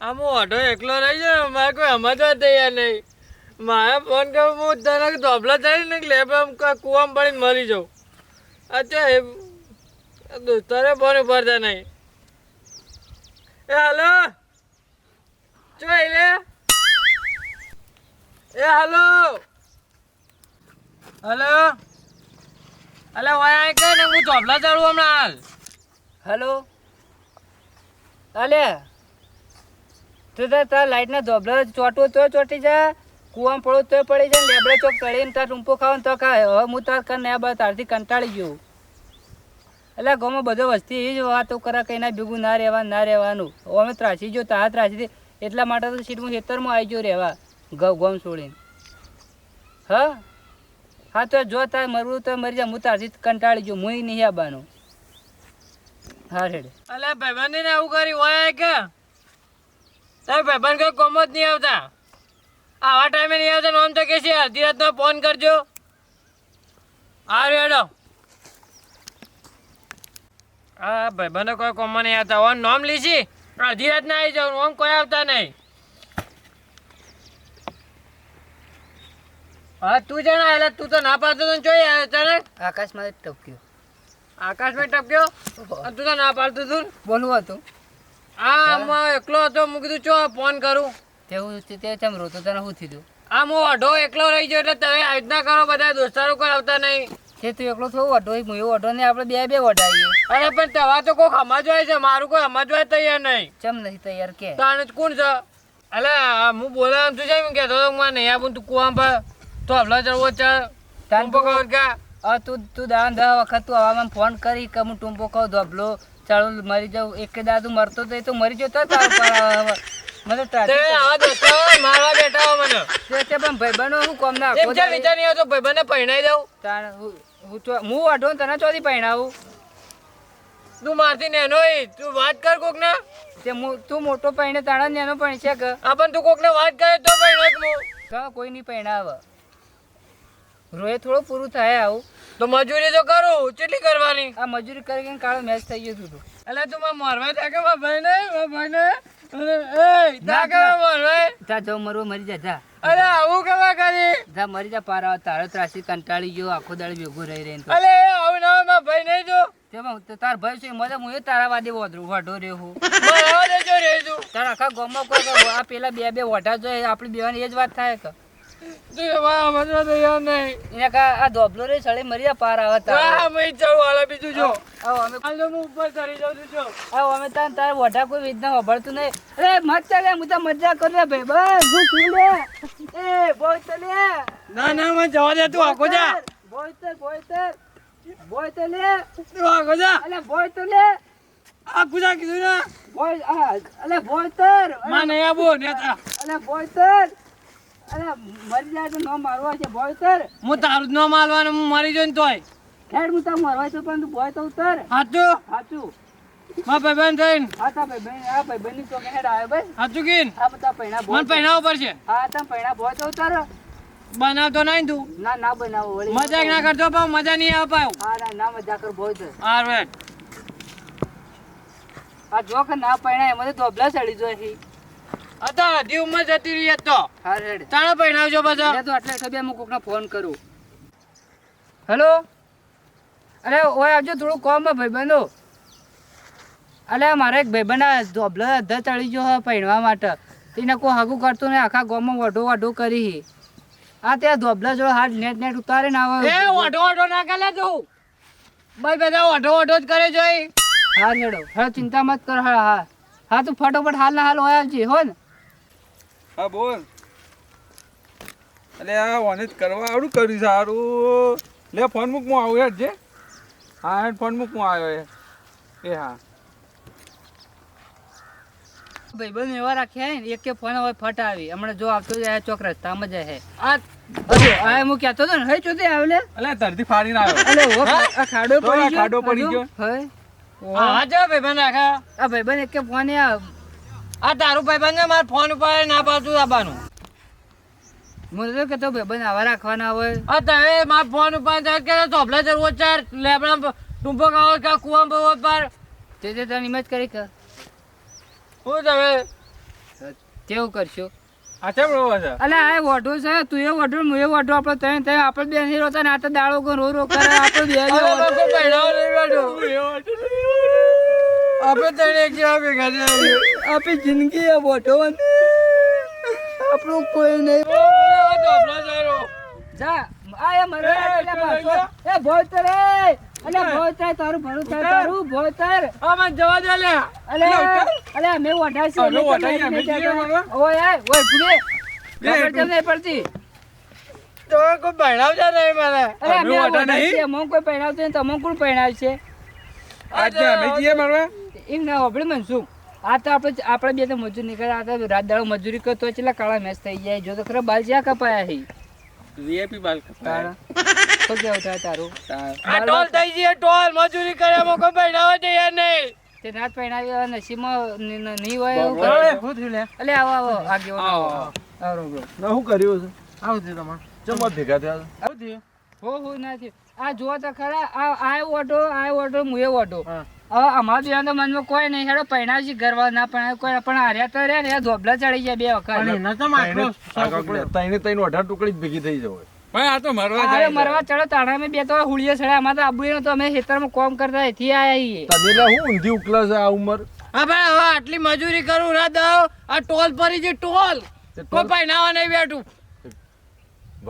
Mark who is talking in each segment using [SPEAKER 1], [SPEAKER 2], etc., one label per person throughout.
[SPEAKER 1] આમ ઓઢો એકલો રહી જાય, મારે કોઈ સમજવા તૈયાર નહીં. મારે ફોન કરું, હું તને ધોબલા થાય ને લેબ કુવામાં પડીને મરી જાઉં. અચ્છા દોસ્તારે ફોન ઉપાડતા નહીં. એ હાલો, ચો એટલે એ હાલો. હલો. અલે વાય આય કે ને હું ધોબલા ચડું હમણાં હાલ.
[SPEAKER 2] હલો. અલે તું તાર તાર લાઈટના ધોબલા ચોટવો તો ચોટી જા, કુવામાં પડો તો પડી જાય લેબડે ચોક ચડીને તાર ટૂંપો ખાવાનું તો ખાય હવે હું તાર કર ને બા તારથી કંટાળી ગયો. એટલે ગામમાં બધો વસ્તી એ જ વાતો કરે કઈ ના ભેગું ના રહેવાનું ના રહેવાનું. અમે ત્રાસી જો તા ત્રાસી એટલા માટે તો સીટ હું ખેતરમાં આવી ગયો રહેવા, ગૌ, ગોમ છોડીને. હા? હા, તો જો તાર મરવું તો મરી જાય હું તારથી કંટાળી ગયો હું નહીં આવવાનું હા રેડે
[SPEAKER 1] અલ્યા ભાઈ ને આવું કરી હોય કે? તારે ભાઈબંધ કોઈ કોમ જ નહીં આવતા. આવા ટાઈમે નહીં આવતા નોમ આમ તો કે છે અડધી રાતનો ફોન કરજો. હા રેડો હા ભાઈબંધો કોઈ કોમમાં નહીં આવતા. ઓન નોમ લીધી અડધી રાત ના આવી જાવ ઓમ કોઈ આવતા નહીં. હા તું જણા એટલે તું તો ના પાડતો તો જોઈ તને
[SPEAKER 2] આકાશમાં ટપક્યો.
[SPEAKER 1] આકાશમાં ટપક્યો? તું તો ના પાડતું તું
[SPEAKER 2] બોલવું હતું.
[SPEAKER 1] હા હું એકલો હતો મેં કીધું ચો ફોન કરું.
[SPEAKER 2] તેવું તે તેમ રોતો તને શું થયું
[SPEAKER 1] આ હું અઢો એકલો રહી ગયો એટલે તમે આ રીતના કરો બધા દોસ્તારો કોઈ આવતા નહીં.
[SPEAKER 2] તે તું એકલો થોડું વઢો હું એવું વઢો ને આપણે બે બે વઢાઈએ.
[SPEAKER 1] અરે પણ તવા તો કોઈ સમજવાય છે મારું કોઈ સમજવાય તૈયાર નહીં.
[SPEAKER 2] ચમ નથી તૈયાર કે?
[SPEAKER 1] તાણે કોણ છે? અલે આ હું બોલાવ તું જેમ કહેતો હતો કે મને નહીં આપું તું કુવા પર તો હમણાં ચડવો ચાલ
[SPEAKER 2] તાન
[SPEAKER 1] ખબર કા?
[SPEAKER 2] હવે તું તું દાન દહ વખત તું હવામાં ફોન કરી કે હું ટૂંપો કહું ધોબલો ચાલો મરી જાઉં. એક દાદુ મરતો તો એ તો મરી જતો તારું પણ હવે મને
[SPEAKER 1] તે
[SPEAKER 2] ટ્રાફિક
[SPEAKER 1] આવા દોસ્તારો મારવા બેઠા મને.
[SPEAKER 2] તે તે પણ ભાઈબંધો હું કોમ ના
[SPEAKER 1] એમ ચાલ વિચાર નહીં આવતો ભાઈબંધને પહેણાઈ દઉં.
[SPEAKER 2] તાણ હું હું તો હું વઢો તને ચોથી પહેણાવું
[SPEAKER 1] તું મારથી નેનો. તું વાત કર કોક ને
[SPEAKER 2] તે તું મોટો પહેણે તાણા ને એનો પણ છે કે?
[SPEAKER 1] આ પણ તું કોક ને વાત કરે તો પહેણો
[SPEAKER 2] તો કોઈ નહીં પહેણાવે રોએ થોડું પૂરું થાય આવું.
[SPEAKER 1] તો મજૂરી તો કરું. કેટલી કરવાની?
[SPEAKER 2] આ મજૂરી કરીને કાળો મેચ થઈ ગયો તું.
[SPEAKER 1] એટલે તું માં મરવા થાકે ભાઈ ને મારા ભાઈ ને એ થાકે મારવા.
[SPEAKER 2] જા જો મરવો મરી જા જા.
[SPEAKER 1] અરે આવું કેવા કરી
[SPEAKER 2] જા મરી જા પારા તારો ત્રાસી કંટાળી ગયો આખો દાડો ભેગો રહી રહીને
[SPEAKER 1] અરે આવું ના મારા ભાઈ નહીં જો
[SPEAKER 2] તેમાં તો તાર ભાઈ છે મજા હું એ તારા વાદે વઢો વાઢો રે હું.
[SPEAKER 1] મારવા દેજો રે તું
[SPEAKER 2] તારા આખા ગામમાં કોઈ આ પેલા બે બે વઢા જોઈએ આપણી બેવાની એ જ વાત થાય કે.
[SPEAKER 1] તું
[SPEAKER 2] આ ધોબલો રે સળે મરી પાર આવતા
[SPEAKER 1] હા બીજું જો.
[SPEAKER 2] આવો અમે
[SPEAKER 1] હું ઉપર ચડી જાઉં છું
[SPEAKER 2] આવો અમે તાર તાર વઢા કોઈ વેદના વાપરતું નહીં. અરે મત ચાલે હું તો મજા કરું રે ભાઈ બસ હું છું લે. એ બોય તલે
[SPEAKER 1] ના ના મને જવા દે તું આખો જા.
[SPEAKER 2] બોયતર બોયતર લે.
[SPEAKER 1] તું આખો જા.
[SPEAKER 2] અલે બોયતર લે.
[SPEAKER 1] આખું જા કીધું ના.
[SPEAKER 2] બોય આ, અલે
[SPEAKER 1] બોયતરમાં નહીં આવો નેતા
[SPEAKER 2] અલે બોયતર અલે મરી જાય તો ન મારવા છે બોયતર
[SPEAKER 1] હું તારું જ ન મારવાનું હું મરી જોઈને તોય.
[SPEAKER 2] ખેડ હું તો મારવા છું પણ તું બોય તો ઉતર.
[SPEAKER 1] ભાઈબંધ થઈને.
[SPEAKER 2] હા તા ભાઈ ભાઈ આ ભાઈ બની
[SPEAKER 1] કીન
[SPEAKER 2] આ બધા પૈણા
[SPEAKER 1] મને
[SPEAKER 2] બોય
[SPEAKER 1] પહેરાવો પડશે
[SPEAKER 2] હા તમ પૈણા બોય તો ઉતર.
[SPEAKER 1] બનાવતો નહીં તું.
[SPEAKER 2] ના ના બનાવો વળી
[SPEAKER 1] મજાક ના કરતો પાવ મજા નહીં આવે પાવ
[SPEAKER 2] હા ના ના મજા કર બોય તો. આ જો કે ના પૈણા એમાં તો ધોબલા ચડી જોઈ છે
[SPEAKER 1] દીવમાં જતી રહી તો.
[SPEAKER 2] હા રેડ.
[SPEAKER 1] તાણે બધા
[SPEAKER 2] લે તો આટલે સભ્ય હું કોકને ફોન કરું. હેલો અરે ઓય આવજો થોડું કોમ ભાઈબંધો. અલે મારે એક ભાઈબંધ આ ધોબલો અધા ચડી ગયો હે પૈણવા માટે. તેને કોઈ હગું કરતું ને આખા ગામમાં વઢો વઢો કરી હી. આ ત્યાં ધોબલા જોડે હાથ નેટ નેટ ઉતારે ને આવે.
[SPEAKER 1] એ વઢો ઓઢો ના કરે તું. ભાઈ બધા વઢો ઓઢો જ કરે જોઈ
[SPEAKER 2] હા હેડો હા ચિંતા મત કર હા હા. હા તું ફટોફટ હાલ ના હાલ હોય આવજે હો ને.
[SPEAKER 3] હા બોલ. અરે આ ઓને કરવા આવડું કર્યું સારું લે ફોન મૂક હું આવું જે. હા હેડ ફોન મૂક હું આવ્યો એ એ હા.
[SPEAKER 2] ભાઈબંધ એવા રાખ્યા હે ને એક ફોન હવે ફટ આવી હમણાં જો આવતો જાય ચોક રસ્તામાં જાય હે.
[SPEAKER 1] આ
[SPEAKER 2] અરે આ હું કહેતો ને હે ચોથી આવે
[SPEAKER 3] અલે ધરતી ફાડીને આવ્યો.
[SPEAKER 2] અલે ખાડો પડી ગયો
[SPEAKER 3] ખાડો પડી ગયો.
[SPEAKER 2] હે
[SPEAKER 1] જો આખા
[SPEAKER 2] આ ભાઈબંધ એક ફોન આ
[SPEAKER 1] આ તારું ભાઈબંધ ને મારા ફોન ઉપર ના પાડતું દાબાનું
[SPEAKER 2] મને તો કહેતો ભાઈબંધ આવા રાખવાના હોય.
[SPEAKER 1] આ તમે મારા ફોન ઉપર ચાર કે ચોપલા ચરવો ચાર લેબડા ટૂંપો ખાવો કા કુવા બવો પર.
[SPEAKER 2] તે તે તને હિંમત કરી કે.
[SPEAKER 1] હું તમે
[SPEAKER 2] કેવું કરશું.
[SPEAKER 3] આ ચમ રોવે છે.
[SPEAKER 2] અલે વોઢો છે તું એ વોઢો હું એ વોઢો આપણે ત્રણ આપણે બે નહીં રોતા ને આ તો દાડો કો રો રો કરે આપણે બે
[SPEAKER 1] આપણે ત્રણે એક જેવા ભેગા થયા
[SPEAKER 2] આપણી જિંદગી એ વોઢો આપણું કોઈ નહીં. જા આ એ ભોતર એ અલે ભોતર તારું ભરું તારું ભોતર
[SPEAKER 1] આ જવા દે લે.
[SPEAKER 2] અલે અલે અમે વઢા છે
[SPEAKER 3] અમે વઢાઈ, અમે જઈએ
[SPEAKER 2] ઓય આય ઓય ભૂલે. ખબર કેમ નહીં પડતી.
[SPEAKER 1] તો કોઈ ભણાવતા નહીં મને.
[SPEAKER 2] અરે
[SPEAKER 3] નહીં?
[SPEAKER 2] છે કોઈ પહેરાવતું નહીં તમે કોણ પહેરાવશે?
[SPEAKER 3] આજે અમે જઈએ મળવા.
[SPEAKER 2] એમ ના હોબળે મનસુખ. આ તો આપણે આપણે બે તો મજૂર નીકળ્યા. હતા રાત દાડો મજૂરી કરતો હોય એટલે કાળા મેચ થઈ જાય. જો તો ખરા બાલ જ્યાં કપાયા હી?
[SPEAKER 3] વીઆઈપી બાલ
[SPEAKER 2] કપાયા. તો કેવું થાય તારું?
[SPEAKER 1] આ ટોલ થઈ ગઈ ટોલ. મજૂરી કરે એમાં કોઈ ભણાવવા યાર નહીં.
[SPEAKER 2] તે નાથ પહેરાવી હવે નસીબમાં ન- ન- નહીં હોય એવું કરે.
[SPEAKER 3] હું થયું લે.
[SPEAKER 2] અલે આવો આવો. આગેવાન આવો.
[SPEAKER 3] આવો.
[SPEAKER 2] આવો
[SPEAKER 4] ના હું કર્યું છે
[SPEAKER 3] આવું થયું તમાર.
[SPEAKER 4] ચમ ભેગા થયા
[SPEAKER 3] આવું થયું.
[SPEAKER 2] હો હો નથી આ જો તો ખરા આ આ ઓટો આ ઓટો મુએ ઓટો
[SPEAKER 3] હા.
[SPEAKER 2] હવે અમારા બેન તો મનમાં કોઈ નહીં હેડો પહેણાવજી ગરવા ના પણ કોઈ પણ હાર્યા તો રે ને ધોબલા ચડી જાય બે વખત.
[SPEAKER 4] તઈને તઈને અઢાર ટુકડી જ ભેગી થઈ જવાય.
[SPEAKER 3] ભાઈ આ તો મરવા જાય
[SPEAKER 2] મરવા ચડો તાણા અમે બે તો હુળીએ ચડ્યા અમાર તો આબુ તો અમે ખેતરમાં કોમ કરતા એથી આયા
[SPEAKER 4] તને એટલે હું ઊંધી ઉકલા છે આ ઉંમર?
[SPEAKER 1] હા ભાઈ હવે આટલી મજૂરી કરું રાત દઉં. આ ટોલ પરી જે ટોલ.
[SPEAKER 4] તે
[SPEAKER 1] કોઈ પહેણાવા નહીં બેઠું.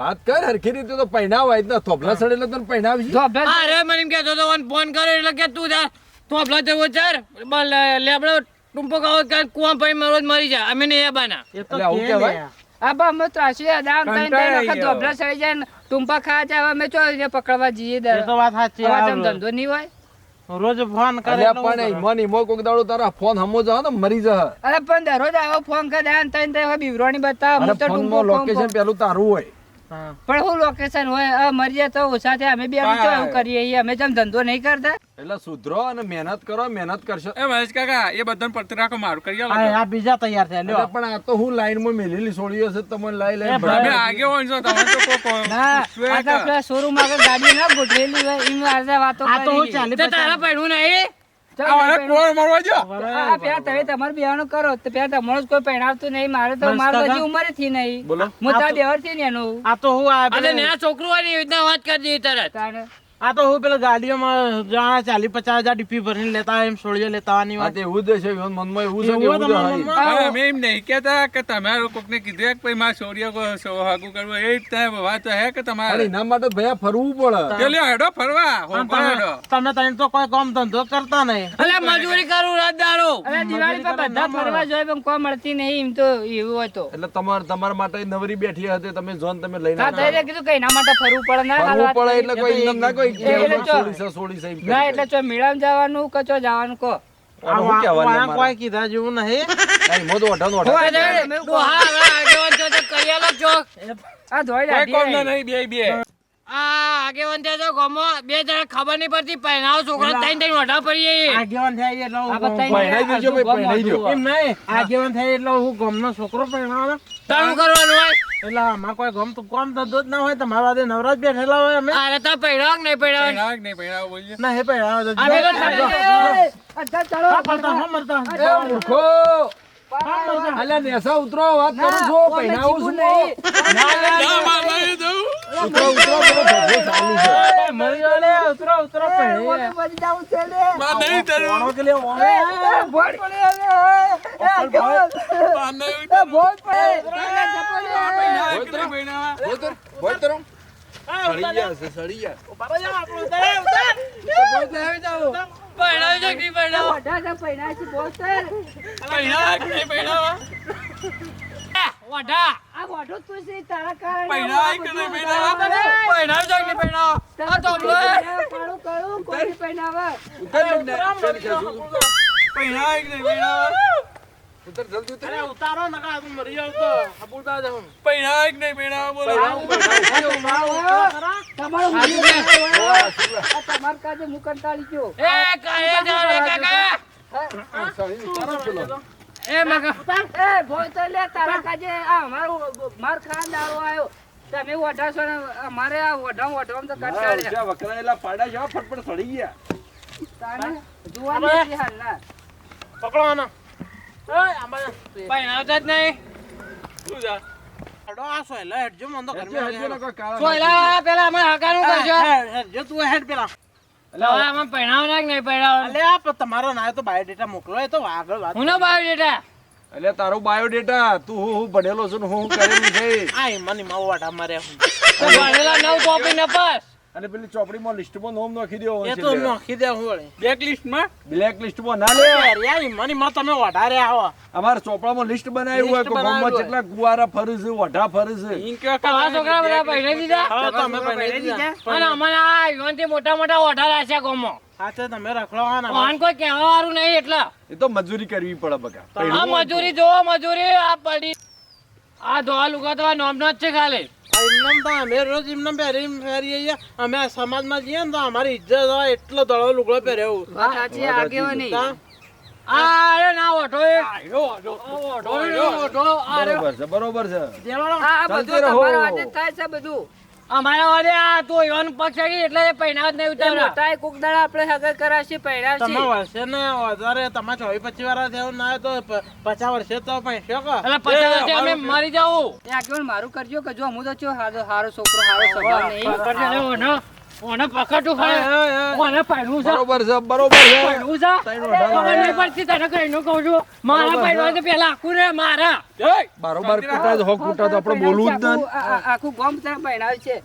[SPEAKER 4] વાત કર હરખી રીતે તો પહેણાવ હોય ને. થોભલા સડે એટલે તને પહેણાવી
[SPEAKER 1] અરે મને કેતો તો ફોન કર્યો એટલે કે તું જા. થોભલો તેવો ચાર લેબડો ટુંપો ખાવો કે કુવા ભાઈ મરોજ મરી જાય અમે નહીં બાના
[SPEAKER 4] એટલે આવું કહેવાય?
[SPEAKER 2] આ બા અમે ત્રાસી દામ ત્રણ ત્રણ
[SPEAKER 3] કંટાળી
[SPEAKER 2] વખત. ધોબલા જાય ટુંપા ખાવા જાય અમે ચો પકડવા જઈએ દર.
[SPEAKER 5] તો વાત સાચી આ
[SPEAKER 2] ધંધો નહીં હોય?
[SPEAKER 5] રોજ ફોન કરે એટલે
[SPEAKER 4] પણ
[SPEAKER 5] હું
[SPEAKER 4] ઈમો કોક દાડો તારા ફોન હમો જા ને મરી જા
[SPEAKER 2] અરે પણ દરરોજ આવો ફોન કરે ને ત્રણ વખત બિવરાણી બતાવ હું તો ટૂંપો
[SPEAKER 4] લોકેશન પેલું તારું હોય.
[SPEAKER 2] પણ હું લોકેશન હોય આ મરી જાય તો ઓછા થાય. અમે બે. એવું કરીએ છીએ. અમે જેમ ધંધો નહીં કરતા.
[SPEAKER 4] એટલે સુધરો અને મહેનત કરો મહેનત કરશો.
[SPEAKER 3] એ મહેશ કાકા એ બધાને પડતી રાખો મારું કરી આવો
[SPEAKER 5] આ આ બીજા તૈયાર થયા લ્યો.
[SPEAKER 4] પણ આ તો હું લાઈનમાં મેલેલી છોડી હશે તમને લઈ લઈ
[SPEAKER 5] એ
[SPEAKER 3] તમે આગે હોય છો તમે તો કોક
[SPEAKER 2] ના આ તો
[SPEAKER 3] કે-
[SPEAKER 2] શોરૂમ આગળ ગાડી ના ગોઠવેલી હોય એમાં આ વાતો
[SPEAKER 5] આ તો હું ચાલે
[SPEAKER 1] તારા પહેણું નહીં.
[SPEAKER 3] કોણ મરવા જો
[SPEAKER 2] આ આ પેલા તમે તમારું બેવાનું કરો. તો પેલા તમારું જ કોઈ પહેણાવતું નહીં. મારે તો મારે. હજી ઉંમરે થી નહીં.
[SPEAKER 4] બોલો.
[SPEAKER 2] હું તારા બેવરથી ને એનું.
[SPEAKER 5] આ તો હું આ
[SPEAKER 1] અને
[SPEAKER 5] પેલું-
[SPEAKER 1] ન્યા છોકરું હોય ને એવી રીતના વાત કરી દીધી તરત.
[SPEAKER 2] તારે
[SPEAKER 5] આ તો હું પેલા ગાડીઓમાં જાણે ચાલી પચાસ હજાર ડીપી ભરીને લેતા એમ છોડીઓ લેતા આવવાની વાત.
[SPEAKER 4] એવું જ છે મનમાં એવું છે
[SPEAKER 5] એવું
[SPEAKER 3] અમે એમ નહીં કહેતા કે તમારે કોકને કીધું કે ભાઈ મારા કો હાગું કરવું એ રીતના વાત હે કે તમારે?
[SPEAKER 4] એના માટે ભયા ફરવું પડે.
[SPEAKER 3] એટલે હેડો ફરવા
[SPEAKER 5] તમે તમે તને તો કોઈ કામ ધંધો કરતા નહીં.
[SPEAKER 1] એટલે મજૂરી કરું રાત દાડો
[SPEAKER 2] અરે દિવાળી પર બધા ફરવા જોઈએ પણ કોઈ મળતી નહીં એમ તો એવું હોય તો.
[SPEAKER 4] એટલે તમાર તમારા માટે નવરી બેઠી હતી તમે જોન તમે લઈને
[SPEAKER 2] ના કીધું કે એના માટે ફરવું પડે ના
[SPEAKER 4] ફરવું પડે એટલે કોઈ ના કોઈ કે
[SPEAKER 2] ના એટલે ચો મેળામાં જવાનું કે ચો જવાનું?
[SPEAKER 5] કોઈ કીધા જેવું નહીં.
[SPEAKER 4] ઓઢાનો ઓઢા.
[SPEAKER 1] ચોક
[SPEAKER 2] આ ધોઈ.
[SPEAKER 3] નહીં બે બે.
[SPEAKER 1] આગેવાન થયા તો ગમો. બે જણા ખબર નહીં પડતી પહેરાવો છોકરા ત્રણ ત્રણ મોઢા પડીએ
[SPEAKER 5] આગેવાન થાય એટલે હું
[SPEAKER 4] દેજો ભાઈ, દો.
[SPEAKER 5] એમ નહીં આગેવાન થાય એટલે હું ગમનો છોકરો પહેણાવો
[SPEAKER 1] તારું કરવાનું હોય?
[SPEAKER 5] એટલે આમાં કોઈ ગમ તો કોમ ધંધો જ ના હોય તમારા વાદે નવરાજ બેઠેલા હોય અમે.
[SPEAKER 1] અરે તો કે નહીં પહેરાવ
[SPEAKER 3] કે નહીં પહેરાવ બોલજો
[SPEAKER 5] ના હે પહેરાવો તો
[SPEAKER 1] અમે તો
[SPEAKER 2] અચ્છા, ચાલો.
[SPEAKER 5] પડતા, હમ મરતા.
[SPEAKER 4] એ મૂર્ખો! અલ્યા નેસા ઉતરો વાત કરું છું પહેણાવું છું. ઉતરો ઉતરો પેલો ઢોકળો ચાલુ છે.
[SPEAKER 5] એ, મરી ગયો લે, ઉતરો, ઉતરો, પહેરી.
[SPEAKER 3] નહીં તરું.
[SPEAKER 5] વાણો કે લે, વાણો.
[SPEAKER 4] બોતર, બોતર. સડી ગયા છે, સડી ગયા.
[SPEAKER 1] પહેરાવ છે કે નહીં પહેરાવ
[SPEAKER 2] મોઢા તો પહેર્યા છે, બોલતર.
[SPEAKER 1] પહેરાવ કે નહીં પહેરાવ વાઢા
[SPEAKER 2] આ વાઢો તું છે, તારા કારણે
[SPEAKER 3] પૈણા કે નહીં પહેરાવ?
[SPEAKER 1] પૈણા જાય કે નહીં પહેરાવ આ તો
[SPEAKER 2] કાળું કાળું કોઈ પહેરાવે.
[SPEAKER 4] ઉતર ને.
[SPEAKER 3] પહેરાવ કે નહીં પૈણા
[SPEAKER 4] ઉતર, જલ્દી ઉતર.
[SPEAKER 5] અરે, ઉતારો નકા, તું મરી જાવ તો. હબુડા જાઉં.
[SPEAKER 3] પૈણા કે નહીં પૈણા બોલો.
[SPEAKER 2] તમારો તમારા કાજે હું ગયો.
[SPEAKER 1] એ જાવ રે કાકા
[SPEAKER 4] હા સળી ઉતારો પેલો.
[SPEAKER 1] એ મગા
[SPEAKER 2] એ, બોલતર લે, તારા કાજે આ મારો માર ખાન દારો આવ્યો. તમે ઓઢા છો ને અમારે આ ઓઢા ઓઢવામાં તો
[SPEAKER 4] હા,
[SPEAKER 2] કંટાળ્યા.
[SPEAKER 4] ઉછા વકરાયેલા પાડા જેવા ફટફટ સડી ગયા
[SPEAKER 2] તાને જોવાનું નથી હાલના.
[SPEAKER 5] પકડો આને. ઓય, આમાં.
[SPEAKER 1] પહેરાવતા જ નહીં
[SPEAKER 5] આ સોયલા તો
[SPEAKER 3] કારણ
[SPEAKER 1] સોયલા પેલા અમારે હકાનું કરજો
[SPEAKER 5] હેડ, તું હેડ પેલા
[SPEAKER 1] આમાં કે નહીં?
[SPEAKER 5] અલે આ તમારો ના તો બાયોડેટા મોકલો એ તો આગળ વાત
[SPEAKER 1] હું બાયોડેટા
[SPEAKER 4] એટલે તારો બાયોડેટા તું હું હું ભણેલો છું ને હું કરેલું છે?
[SPEAKER 5] આ ઈમાની માં વાટા મારે
[SPEAKER 1] તો ભણેલા નવ કોપી ન પાસ.
[SPEAKER 4] અને પેલી ચોપડીમાં લિસ્ટમાં નોમ નાખી દેવો
[SPEAKER 5] એ તો નોખી દે હું વળી
[SPEAKER 3] બ્લેક લિસ્ટમાં
[SPEAKER 4] બ્લેક લિસ્ટમાં ના લે.
[SPEAKER 5] યાર ઈમાની માં તમે વઢારે આવો.
[SPEAKER 4] અમાર ચોપડામાં લિસ્ટ બનાવ્યું હોય કે ગામમાં કેટલા ગુવારા ફરે છે વઢા ફરે છે.
[SPEAKER 3] ઈન કે
[SPEAKER 1] તમારા છોકરા બધા પૈસા દીધા
[SPEAKER 5] હા તમે પૈસા દીધા
[SPEAKER 1] અને અમારે આ યુવાનથી મોટા મોટા વઢા રાખ્યા ગામમાં.
[SPEAKER 5] હા તે તમે રખડો હા ને
[SPEAKER 1] કોઈ કહેવા વાળું નહીં એટલે.
[SPEAKER 4] એ તો મજૂરી કરવી પડે બકા.
[SPEAKER 1] આ મજૂરી જોવો મજૂરી આ પડી આ ધોવા લુગા તો આ નોમનો જ છે ખાલી.
[SPEAKER 5] એમનેમ તો અમે રોજ એમને પહેરી છીએ. અમે સમાજમાં જઈએ ને તો અમારી ઇજ્જત હોય એટલો દડો લુગડો પહેર્યો
[SPEAKER 1] આ અરે ના ઓઢો એ. ઓઢો, ઓઢો, આ રે.
[SPEAKER 4] બરોબર છે બરોબર છે. રહો.
[SPEAKER 1] અમારા વાડે આ તો યોન પક્ષ આવી એટલે એ પહેરાવ જ નહીં ઉતાર્યા.
[SPEAKER 5] તમે વર્ષે ને વધારે તમે ચોવીસ પચીસ વાળા થયો ના તો પ- પચાસ વર્ષે તો પૈસો કો
[SPEAKER 1] એટલે પચાસ વર્ષે અમે મરી જાવું
[SPEAKER 2] મારું કરજો કે જો હું તો છો હારો છોકરો હારો સ્વભાવ નહીં.
[SPEAKER 1] પકડજો લે ઓને. પકડું પકડતું કોને ઓને પહેરવું છે?
[SPEAKER 4] બરોબર છે બરોબર છે.
[SPEAKER 1] પહેરવું છે?
[SPEAKER 4] ત્રણ
[SPEAKER 1] ખબર નહીં પડતી તને કહીને કહું છું. મારા પહેરવા તો પેલા આખું રે મારા.
[SPEAKER 4] બરોબર કુટા જ હોક કુટા તો આપણે બોલવું જ ના
[SPEAKER 2] આખું ગમ તને પહેરાવે છે.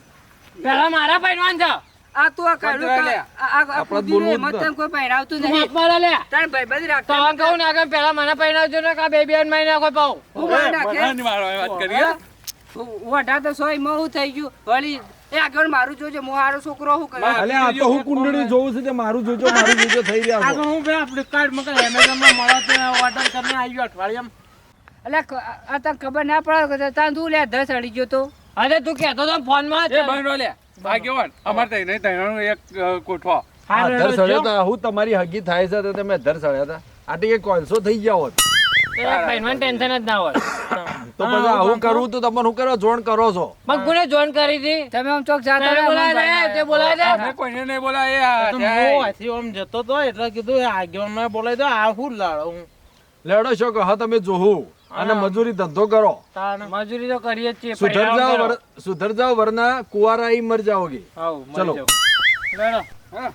[SPEAKER 1] પેલા મારા પહેરવાન છે.
[SPEAKER 2] આ તું આ કાઢું
[SPEAKER 4] આપણે બોલવું ના.
[SPEAKER 2] તને કોઈ પહેરાવતું નહીં
[SPEAKER 1] માપમાં લે.
[SPEAKER 2] તારે ભાઈબંધ
[SPEAKER 1] તો
[SPEAKER 2] રાખતા
[SPEAKER 1] આમ કહું ના કે પેલા મને પહેરાવજો ને કા બે બે મહિના કોઈ પાઉં
[SPEAKER 2] હું નાખે?
[SPEAKER 3] વાત કરીએ.
[SPEAKER 2] હું? તો સોય એમાં થઈ ગયું. વળી એ આગળ મારું જોજો હું હારો છોકરો હું કરે
[SPEAKER 4] અલે આ તો હું કુંડળી જોઉં છું તે મારું જોજો મારું જોજો થઈ રહ્યા
[SPEAKER 5] આ હું બે ફ્લિપકાર્ટમાં કઈ એમેઝોનમાં મળે તે ઓર્ડર કરીને આવ્યો અઠવાડિયામાં.
[SPEAKER 2] એટલે આ- આ તને ખબર ના પડે કે તાન તું લે ધસ અડી ગયો તો?
[SPEAKER 1] અરે તું કહેતો તો ફોનમાં
[SPEAKER 3] એ ભાઈ લે ભાગ્યવાન અમાર તઈ નહીં એક કોઠો.
[SPEAKER 4] આ ધર સળ્યો હું તમારી હગી થાય છે તો તમે ધર સળ્યા હતા. આ કોન્સો થઈ ગયા હોત. તો તમે શું
[SPEAKER 5] એટલે કીધું આગેવાનમાં બોલાય તો આ હું લાડો હું.
[SPEAKER 4] લેડો છો કે તમે જોહું. અને મજૂરી ધંધો કરો.
[SPEAKER 1] મજૂરી તો કરીએ જ છીએ
[SPEAKER 4] સુધર જાઓ વરના કુવારા
[SPEAKER 1] મર જાઓગી. ચલો.
[SPEAKER 3] હા.